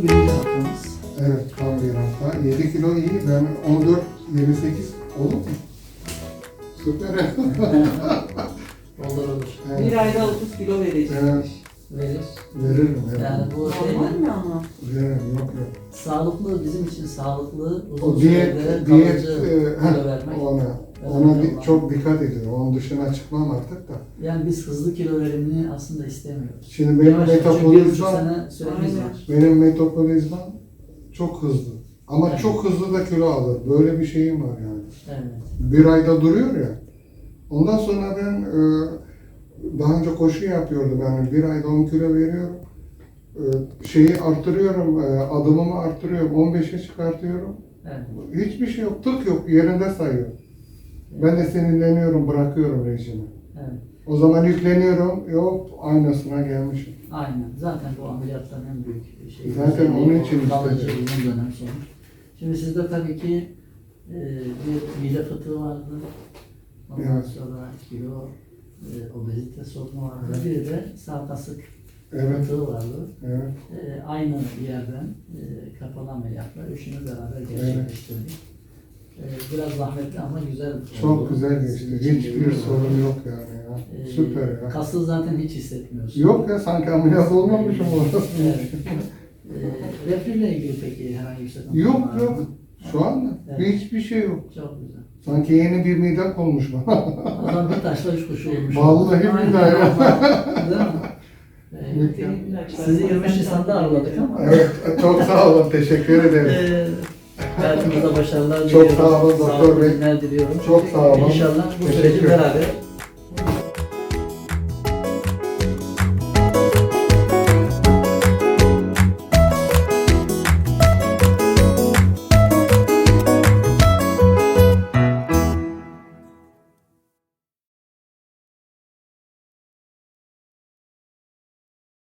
31. haftamız. Evet, tam bir hafta. 7 kilo iyi. Ben 14, 28 olur mu? Süper. olur olur. Evet. Bir ayda 30 kilo vereceğiz. Evet. Verir. Veririm, veririm. Yani bu Normal senin mi ama? Veririm, yok yok. sağlıklı bizim için sağlıklı uzun O diyet, sürede diyet, kalıcı e, çok dikkat ediyorum. Onun dışına çıkmam artık da. Yani biz hızlı kilo verimini aslında istemiyoruz. Şimdi benim Yavaş metabolizmam, benim metabolizmam çok hızlı. Ama Evet. çok hızlı da kilo alır. Böyle bir şeyim var yani. Evet. Bir ayda duruyor ya. Ondan sonra ben e, daha önce koşu yapıyordum yani bir ayda 10 kilo veriyorum. E, şeyi artırıyorum, e, adımımı artırıyorum, 15'e çıkartıyorum. Evet. Hiçbir şey yok, tık yok, yerinde sayıyor. Ben de sinirleniyorum, bırakıyorum rejimi. Evet. O zaman yükleniyorum, yok aynasına gelmişim. Aynen. Zaten bu ameliyatların en büyük şey. Zaten özelliği onun için kalıcı uzun dönem sonuç. Şimdi sizde tabii ki e, bir mide fıtığı vardı. Ondan Evet. sonra kilo, e, obezite sorunu vardı. Bir de sağ kasık Evet, fıtığı vardı. evet. E, aynı yerden e, kapalı ameliyatla üçünü beraber gerçekleştirdik. E, biraz zahmetli ama güzel oldu. Çok güzel Sizin geçti. Hiçbir sorun yok yani ya. E, Süper ya. Kası zaten hiç hissetmiyorsun. Yok ya sanki ameliyat olmamışım orası. Evet. E, reflüyle ilgili peki herhangi bir sıkıntı Yok var mı? yok. Şu anda Evet. hiçbir şey yok. Çok güzel. Sanki yeni bir mide konmuş bana. Zaman bir taşla üç kuş olmuş. Vallahi billahi ya. Değil mi? Ee, Yok ilaçlar- Sizi 23 Nisan'da ağırladık ama. evet, çok sağ olun. Teşekkür ederim. Hayatınızda başarılar Çok diliyorum. sağ olun doktor bey. diliyorum. Çok sağ olun. İnşallah bu süreci beraber